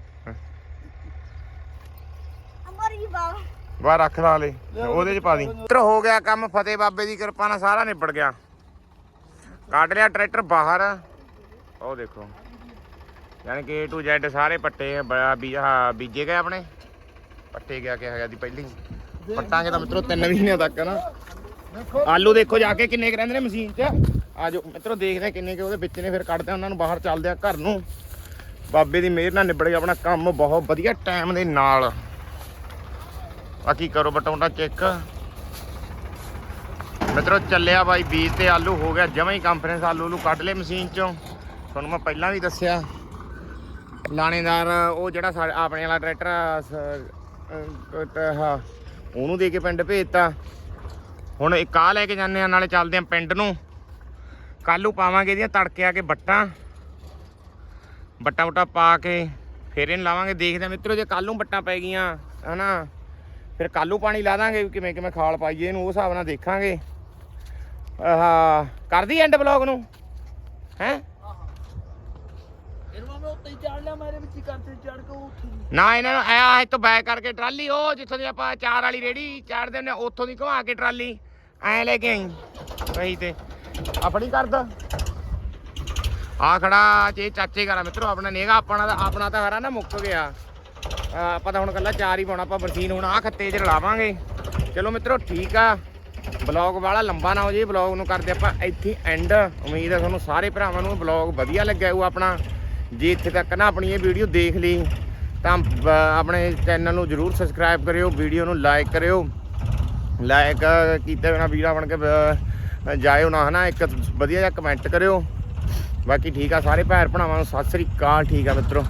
ਅਮਰ ਜੀ ਬਾਬਾ ਬਾਹਰ ਰੱਖ ਲਾ ਲੈ ਉਹਦੇ ਚ ਪਾ ਦੀ। ਮਿੱਤਰ ਹੋ ਗਿਆ ਕੰਮ ਫਤਿਹ ਬਾਬੇ ਦੀ ਕਿਰਪਾ ਨਾਲ ਸਾਰਾ ਨਿਬੜ ਗਿਆ। ਕੱਢ ਲਿਆ ਟਰੈਕਟਰ ਬਾਹਰ। ਉਹ ਦੇਖੋ ਯਾਨੀ ਕਿ A to Z ਸਾਰੇ ਪੱਟੇ ਬ- ਬੀ ਆਹ ਬੀਜੇ ਗਏ ਆਪਣੇ। ਪੱਟੇ ਗਿਆ ਕਿ ਹੈਗਾ ਦੀ ਪਹਿਲੀ। ਪੱਟਾਂਗੇ ਤਾਂ ਮਿੱਤਰੋ ਤਿੰਨ ਮਹੀਨਿਆਂ ਤੱਕ ਨਾ। ਆਲੂ ਦੇਖੋ ਜਾ ਕੇ ਕਿੰਨੇ ਕੁ ਰਹਿੰਦੇ ਨੇ ਮਸ਼ੀਨ 'ਚ। ਆਜੋ ਮਿੱਤਰੋ ਦੇਖਦੇ ਹਾਂ ਕਿੰਨੇ ਕਿ ਉਹਦੇ ਵਿੱਚ ਨੇ ਫਿਰ ਕੱਢਦੇ ਹਾਂ ਉਹਨਾਂ ਨੂੰ ਬਾਹਰ ਚੱਲਦੇ ਆ ਘਰ ਨੂੰ। ਬਾਬੇ ਦੀ ਮਿਹਰ ਨਾਲ ਨਿਬੜ ਗਿਆ ਆਪਣਾ ਕੰਮ ਬਹੁਤ ਵਧੀਆ ਟਾਈਮ ਦੇ ਨਾਲ। ਬਾਕੀ ਕਰੋ ਬਟਾਉਂਦਾ ਚੈੱਕ। ਮਿੱਤਰੋ ਚੱਲਿਆ ਬਾਈ ਬੀਜ ਤੇ ਆਲੂ ਹੋ ਗਿਆ ਜਮਾਂ ਹੀ ਕੰਫਰੈਂਸ ਆਲੂ ਨੂੰ ਕੱਢ ਲਏ ਮਸ਼ੀਨ ਚੋਂ। ਤੁਹਾਨੂੰ ਮੈਂ ਪਹਿਲਾਂ ਵੀ ਦੱਸਿਆ। ਲਾਣੇਦਾਰ ਉਹ ਜਿਹੜਾ ਸਾਡੇ ਆਪਣੇ ਵਾਲਾ ਟਰੈਕਟਰ ਆਹ, uh, ਉਹਨੂੰ ਦੇ ਕੇ ਪਿੰਡ ਭੇਜਤਾ। ਹੁਣ ਇੱਕ ਆ ਲੈ ਕੇ ਜਾਂਦੇ ਆ ਨਾਲੇ ਚੱਲਦੇ ਆ ਪਿੰਡ ਨੂੰ। ਕੱਲੂ ਪਾਵਾਂਗੇ ਇਹਦੀਆਂ ਤੜਕੇ ਆ ਕੇ ਬੱਟਾਂ। ਬੱਟਾ ਬੁੱਟਾ ਪਾ ਕੇ ਫਿਰ ਇਹਨੂੰ ਲਾਵਾਂਗੇ ਦੇਖਦੇ ਆ ਮਿੱਤਰੋ ਜੇ ਕੱਲ ਨੂੰ ਬੱਟਾਂ ਪੈ ਗਈਆਂ ਹਨਾ। ਫਿਰ ਕੱਲੂ ਪਾਣੀ ਲਾ ਦਾਂਗੇ ਵੀ ਕਿਵੇਂ ਕਿਵੇਂ ਖਾਲ ਪਾਈਏ ਇਹਨੂੰ ਉਸ ਹਿਸਾਬ ਨਾਲ ਦੇਖਾਂਗੇ। ਆਹ ਕਰਦੀ ਐਂਡ ਬਲੌਗ ਨੂੰ? ਹੈ? ਮੈਂ ਉੱਤੇ ਹੀ ਚੜ ਲਿਆ, ਮੇਰੇ ਵਿੱਚ ਹੀ ਕਰਤੇ ਚੜ ਕੇ ਉੱਥੇ ਹੀ। ਨਾ ਇਹਨਾਂ ਨੂੰ ਆਇਆ ਇੱਥੋਂ ਬੈਕ ਕਰਕੇ ਟਰਾਲੀ, ਉਹ ਜਿੱਥੋਂ ਦੀ ਆਪਾਂ ਚਾਰ ਵਾਲੀ ਰੇੜੀ ਚਾੜਦੇ ਹੁੰਦੇ ਉੱਥੋਂ ਦੀ ਘੁਮਾ ਕੇ ਟਰਾਲੀ, ਐ ਲੈ ਕੇ ਆਈ। ਵਹੀ ਤੇ ਆਪਣੀ ਕਰਦਾ ਆ ਖੜਾ ਚੇ ਚਾਚੇ ਘਰ ਮਿੱਤਰੋ, ਆਪਣਾ ਨੇਗਾ ਆਪਣਾ ਤਾਂ ਆਪਣਾ ਤਾਂ ਹਰਾ ਨਾ ਮੁੱਕ ਗਿਆ। ਆਪਾਂ ਤਾਂ ਹੁਣ ਕੱਲਾ ਚਾਰ ਹੀ ਪਾਉਣਾ, ਆਪਾਂ ਬਰਸੀਨ ਹੁਣ ਆ ਖੱਤੇ 'ਚ ਰਲਾਵਾਂਗੇ। ਚਲੋ ਮਿੱਤਰੋ, ਠੀਕ ਆ। ਬਲੌਗ ਵਾਲਾ ਲੰਬਾ ਨਾ ਹੋ ਜੇ ਬਲੌਗ ਨੂੰ ਕਰਦੇ ਆਪਾਂ ਇੱਥੇ ਐਂਡ ਉਮੀਦ ਹੈ ਤੁਹਾਨੂੰ ਸਾਰੇ ਭਰਾਵਾਂ ਨੂੰ ਬਲੌਗ ਵਧੀਆ ਲੱਗਿਆ ਹੋਊ ਆਪਣਾ। ਜੇ ਇੱਥੇ ਤੱਕ ਨਾ ਆਪਣੀ ਇਹ ਵੀਡੀਓ ਦੇਖ ਲਈ, ਤਾਂ ਬ- ਆਪਣੇ ਚੈਨਲ ਨੂੰ ਜਰੂਰ ਸਬਸਕ੍ਰਾਈਬ ਕਰਿਓ, ਵੀਡੀਓ ਨੂੰ ਲਾਈਕ ਕਰਿਓ। ਲਾਈਕ ਕੀਤੇ ਬਿਨਾ ਵੀਰਾ ਬਣ ਕੇ ਜਾਇਓ ਨਾ, ਹਨਾ? ਇੱਕ ਵਧੀਆ ਜਿਹਾ ਕਮੈਂਟ ਕਰਿਓ। ਬਾਕੀ ਠੀਕ ਆ, ਸਾਰੇ ਭੈਣ ਭਰਾਵਾਂ ਨੂੰ ਸਤਿ ਸ੍ਰੀ ਅਕਾਲ, ਠੀਕ ਆ ਮਿੱਤਰੋ।